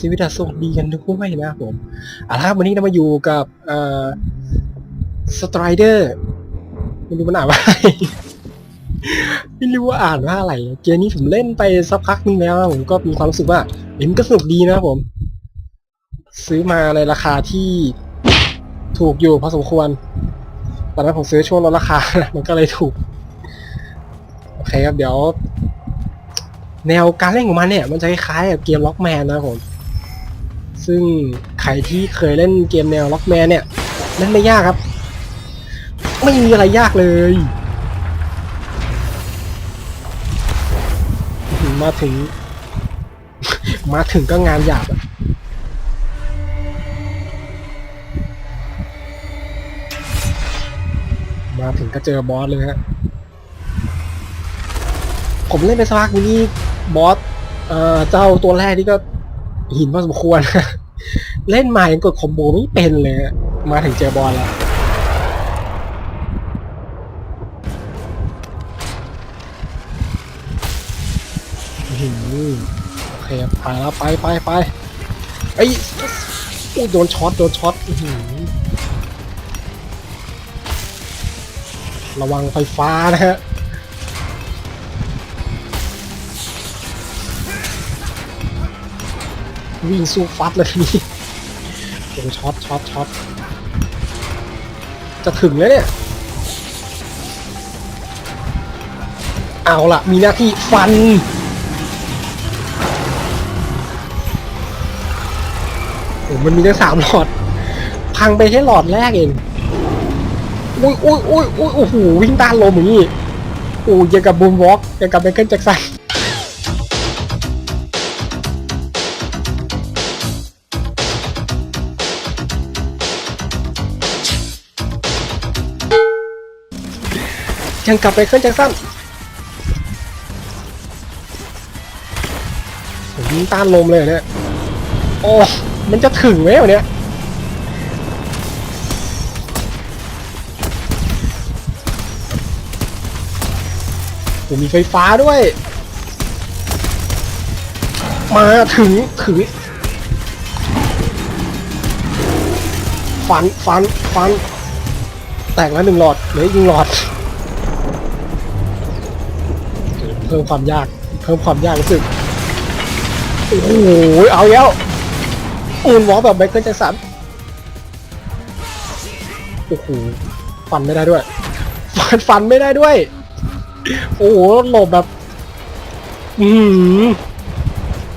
ชีวิตสุขดีกันทุกคนนะครับผมเอาละครับวันนี้เรามาอยู่กับสไตรเดอร์ไม่รู้มันอ่านว่าอะไรไม่รู้ว่าอ่านว่าอะไร เกมนี้ผมเล่นไปสักพักนึงแล้วผมก็มีความรู้สึกว่าเห็นมันก็สนุกดีนะครับผม ซื้อมาในราคาที่ถูกอยู่พอสมควร ตอนนั้นผมซื้อช่วงลดราคา มันก็เลยถูก โอเคครับเดี๋ยว แนวการเล่นของมันเนี่ย มันจะคล้ายกับเกมล็อกแมนนะผม ซึ่งใครที่เคยเล่นเกมแนวล็อกแมนเนี่ยเล่นไม่ยากครับ ไม่มีอะไรยากเลย มาถึง มาถึงก็งานหยาบอะมาถึงก็เจอบอสเลยฮะ ผมเล่นไปสักพักนี้บอสเอ่อเจ้าตัวแรกนี่ก็ หินพอสมควร เล่นมายังกดคอมโบไม่เป็นเลย มาถึงเจอบอสแล้วหือโอเคไปแล้วไปไปไปไอ้โดนช็อตโดนช็อตระวังไฟฟ้านะฮะ วิ่งสู้ฟัดเลยทีนี่โอ้ช็อตช็อตช็อตจะถึงแล้วเนี่ย เอาละมีหน้าที่ฟัน โอ้มันมีตั้งสามหลอด พังไปแค่หลอดแรกเอง อุ้ยอุ้ยอุ้ยอุ้ยโอ้โหวิ่งต้านลมอย่างนี้โอ้ยยังกับบูมวอล์กยังกับไมเคิลแจ็คสัน ยังกลับไปเคลื่อนแจ็คสันผมยิงต้านลมเลยเหรอเนี่ย โอ้ มันจะถึงไหมวะเนี่ยผมมีไฟฟ้าด้วย มาถึงถึงฟันฟันฟัน แตกแล้วหนึ่งหลอดเหลืออีกหนึ่งหลอด พิ่มความยาก เพิ่มความยากรู้สึก โอ้โห เอาแล้วอูนวอลแบบไมเคิลแจ็คสันโอ้โห ฟันไม่ได้ด้วย ฟันฟันไม่ได้ด้วย โอ้โหหลบแบบ อืม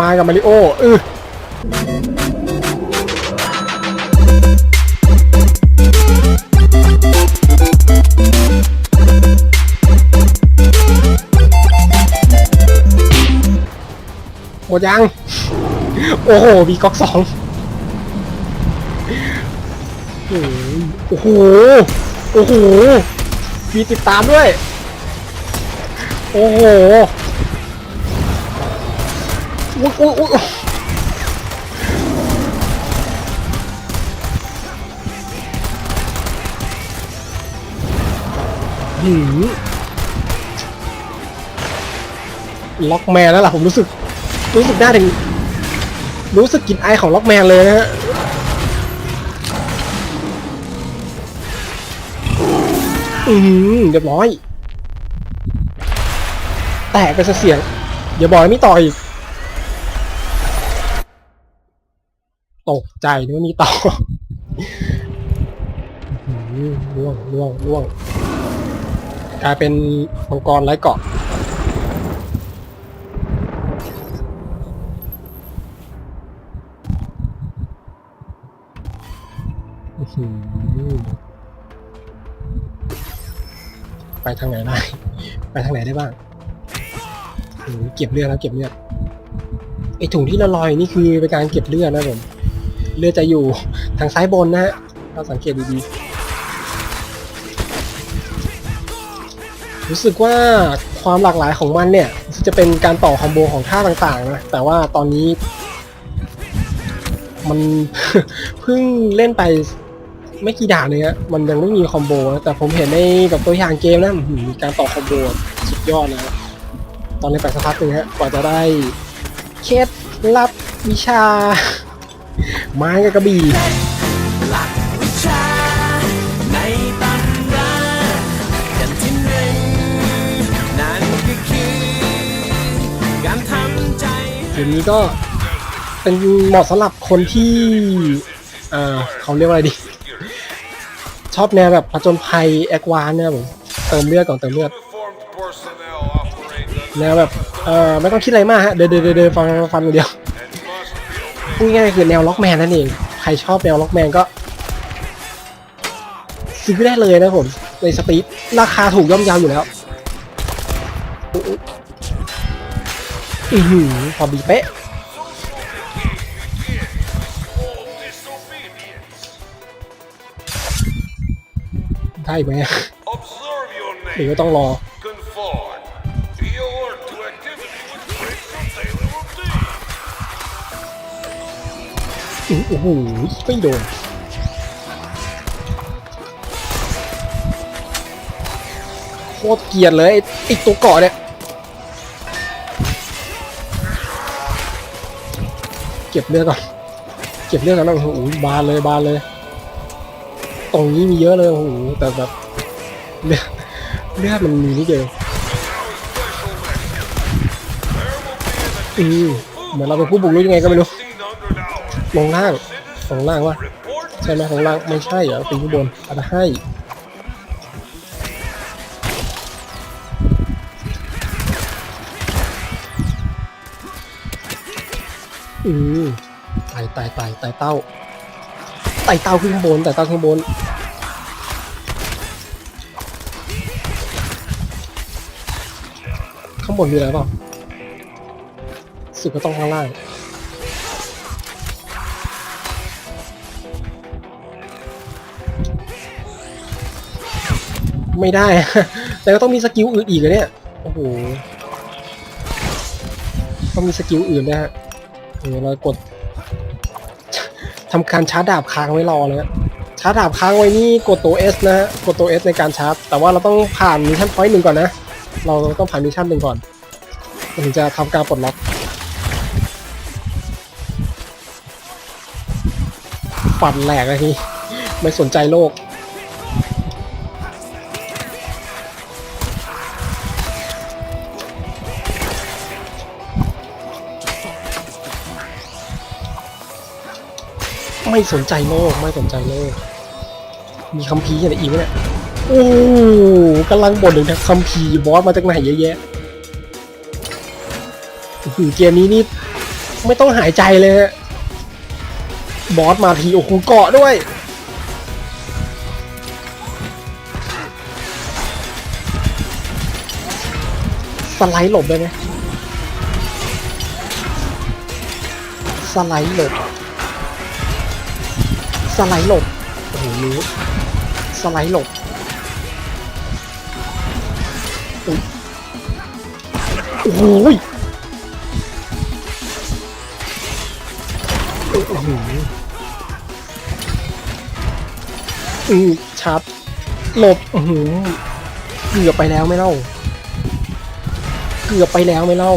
มากับมาริโอเออ หมดยัง โอ้โหมีก๊อกสองโอ้โห โอ้โห มีติดตามด้วย โอ้โหอุ้ยอุ้ยอุ้ยหืมล็อกแมนแล้วล่ะผมรู้สึก รู้สึกได้ถึง รู้สึกกลิ่นไอของล็อกแมนเลยนะฮะอืมเรียบร้อย แตกไปซะเสียงอย่าบอกนะมีต่ออีกตกใจนึกว่ามีต่ออื้อหือล่วงล่วงล่วงกลายเป็นมังกรไร้เกาะ อื้อหือ ไปทางไหนได้ ไปทางไหนได้บ้างโอ้โหเก็บเลือดแล้วเก็บเลือดไอถุงที่ละลอยนี่คือเป็นการเก็บเลือดนะผม เลือดจะอยู่ทางซ้ายบนนะฮะเราสังเกตดีๆ รู้สึกว่าความหลากหลายของมันเนี่ย จะเป็นการต่อคอมโบของท่าต่างๆนะ แต่ว่าตอนนี้ มันเพิ่งเล่นไป ไม่กี่ด่านเลยฮะมันยังไม่มีคอมโบนะแต่ผมเห็นในแบบตัวอย่างเกมนะมีการต่อคอมโบสุดยอดนะตอนเล่นไปดสักพักหนึงฮะกว่าจะได้เคล็ดลับวิชา ไม้กับกระบี่เกมนี้ก็เป็นเหมาะสำหรับคนที่ เอ่อเขาเรียกว่าอะไรดี อบแนวแบบผจญภัยแอควานเนี่ยผมเติมเลือดก่อนเติมเลือดแนวแบบเอ่อไม่ต้องคิดอะไรมากฮะเดินเดินเดินฟังฟังอย่เดียวพูดง่ายๆคือแนวล็อกแมนนั่นเองใครชอบแนวล็อกแมนก็ ซื้อได้เลยนะผมในสตรีทราคาถูกย่อมเยาวอยู่แล้วอือหือพอดีเป๊ะ ได้ไหม Observe your หรือ name. ว่าต้องรอ Conform. Be alert to activity which breaks your daily routine. อื้อโอ้โหไม่โดนโคตรเกลียดเลยไอ้ไอ้ตัวเกาะเนี่ย เก็บเลือดก่อน เก็บเลือดก่อนนะโอ้โหบานเลยบานเลย ตรงนี้มีเยอะเลยโอ้โหแต่แบบเลือดเลือดมันมีนิดเดียวอืมเหมือนเราเป็นผู้บุกรุกยังไงก็ไม่รู้ลงล่างลงล่างวะใช่ไหมของล่างไม่ใช่เหรอเป็นข้างบนอาจจะให้อืมต่ไต่ไต่ไต่เต้า ไต่เต้าขึ้นบนไต่เต้าขึ้นข้างบนข้างบนมีอะไรเปล่าสึกก็ต้องข้างล่างไม่ได้ แต่ก็ต้องมีสกิลอื่นอีกเนี่ย โอ้โห ต้องมีสกิลอื่นนะฮะเออเรากด ทำการชาร์จดาบค้างไว้รอเลยฮะชาร์จดาบค้างไว้นี่กดตัว S นะฮะกดตัว S ในการชาร์จ แต่ว่าเราต้องผ่านมิชชั่นพอยต์หนึ่งก่อนนะ เราต้องผ่านมิชชั่นหนึ่งก่อนถึงจะทำการปลดล็อกปัดแหลกเลยทีไม่สนใจโลก ไม่สนใจโลกไม่สนใจโลก มีคัมภีร์อะไรอีกเนี่ยโอ้กำลังบ่นถึงคัมภีร์บอสมาจากไหนเยอะแยะอื้อหือเกมนี้นี่ไม่ต้องหายใจเลยฮะบอสมาทีโอ้โหเกาะด้วยสไลด์หลบได้ไหมสไลด์หลบ สไลด์หลบโอ้โหรู้สไลด์หลบอุ๊ยโอ้โหยโอ้โหอืมชัดหลบโอือหือเกือบไปแล้วไม่เล่า เกือบไปแล้วไม่เล่า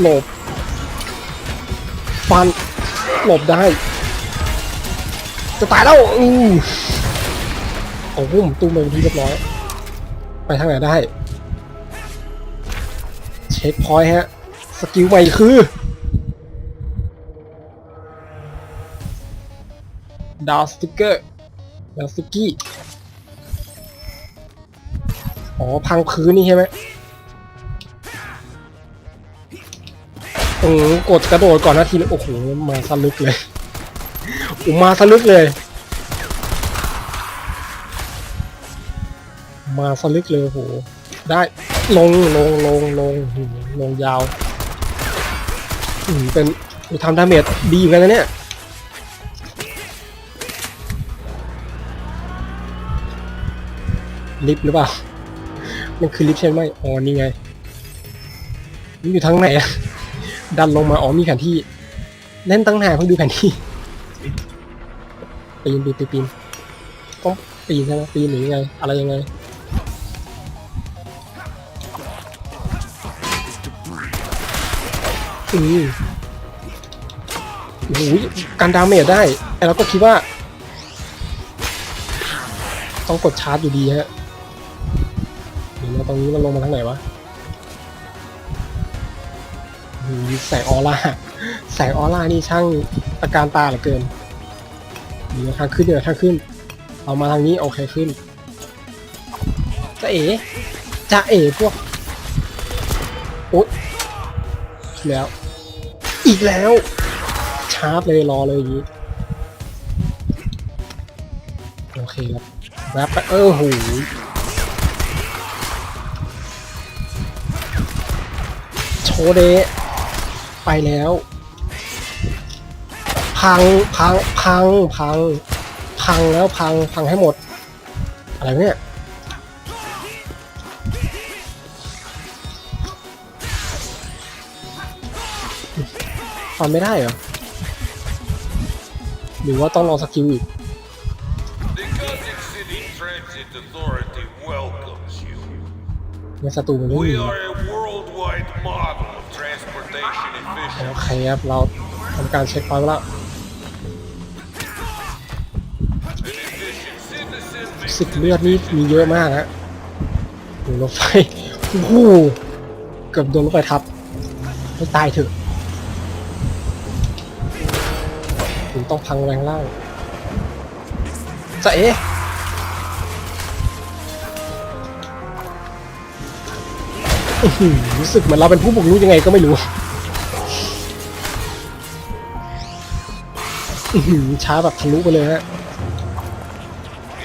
หลบ ฟัน หลบได้ จะตายแล้วอือโอ้โหผมตุ้มไปเป็นที่เรียบร้อย ไปทางไหนได้ เช็คพอยต์ฮะ สกิลใหม่คือดาวสติกเกอร์ดาวสติกกี้ อ๋อ พังพื้นนี่ใช่ไหม อืมกดกระโดดก่อนนาทีนึงโอ้โหมาสลึกเลยโอ้มาสลึกเลย มาสลึกเลยโอ้โหได้ลงลงลงลงลงยาวอืมเป็นทำดาเมจดีเหมือนกันนะเนี่ยลิฟต์หรือเปล่า มันคือลิฟต์ใช่ไหมอ๋อนี่ไงนี่อยู่ทางไหนอะ ดันลงมา อ๋อมีแผนที่ เล่นตั้งนานเพิ่งดูแผนที่ ปีนปีนปีนปีนต้องปีนใช่ไหมปีนหรือยังไง อะไรยังไง อืมโอ้โหการดาเมจได้ไอ้เราก็คิดว่า ต้องกดชาร์จอยู่ดีฮะเดี๋ยวนะตรงนี้มันลงมาทางไหนวะ แสงออร่าแสงออร่านี่ช่างตะการตาเหลือเกินเดี๋ยวทางขึ้นเดี๋ยวทางขึ้น เอามาทางนี้โอเคขึ้นจะเอ๋จะเอ๋พวกโอ๊ยแล้ว อีกแล้ว ชาร์จเลยรอเลยอย่างนี้โอเคครับแวบไปเออโหโชเด ไปแล้ว พังพังพังพัง พังแล้วพังพังให้หมด อะไรเนี่ยฟันไม่ได้เหรอ หรือว่าต้องลองสกิลอีก เนี่ยศัตรูมันไม่มี โอเคครับเราทำการเช็คพอยต์แล้วสิบเลือดนี่มีเยอะมากฮะโอ้โหรถไฟโอ้โหเกือบโดนรถไฟทับไม่ตายเถอะถึงต้องพังแรงล่างจะเอ๊ะอื้อหือรู้สึกเหมือนเราเป็นผู้บุกรุกยังไงก็ไม่รู้ ช้าแบบทะลุไปเลยฮะ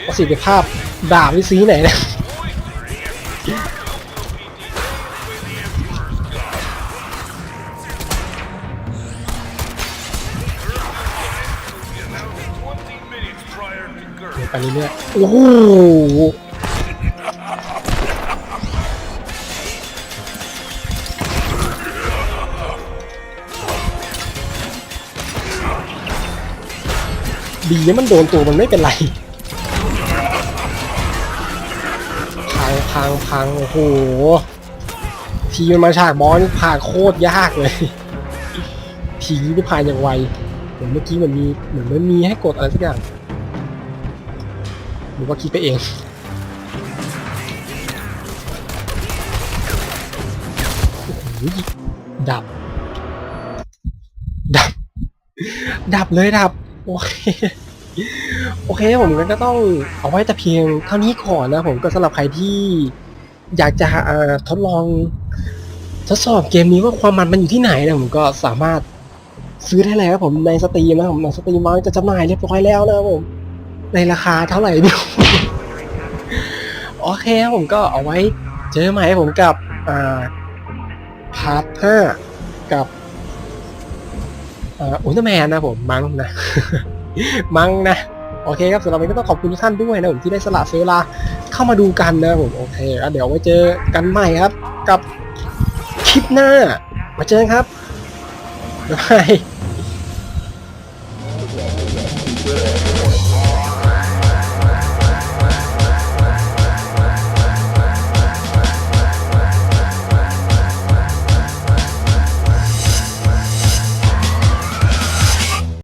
ประสิทธิภาพดาบวิซีไหนเนี่ยไปเรื่อยๆโอ้โห ดีนะมันโดนตัวมันไม่เป็นไรพังพังพังโอ้โห ทีมันมาฉากบอลผ่านโคตรยากเลย ทีนี่ผ่านอย่างไวเหมือนเมื่อกี้มันมีเหมือนมันมีให้กดอะไรสักอย่างหรือว่าคิดไปเองโอ้โหดับ ดับ ดับเลยดับ โอเค โอเคผมก็ต้องเอาไว้แต่เพียงเท่านี้ก่อนนะผมก็สำหรับใครที่อยากจะทดลองทดสอบเกมนี้ว่าความมันมันอยู่ที่ไหนนะผมก็สามารถซื้อได้แล้วครับผมในสตรีมนะผมในสตรีมมันจะจำหน่ายเรียบร้อยแล้วนะผมในราคาเท่าไหร่ไม่รู้โอเคผมก็เอาไว้เจอใหม่ผมกับอ่าพาร์ทห้ากับอ่าอุลตร้าแมนนะผมมั้งนะ มั้งนะ โอเคครับสำหรับวันนี้ก็ต้องขอบคุณทุกท่านด้วยนะผมที่ได้สละเสียเวลาเข้ามาดูกันนะผมโอเคแล้วเดี๋ยวไว้เจอกันใหม่ครับ กับคลิปหน้า มาเจอกันครับบ๊ายบาย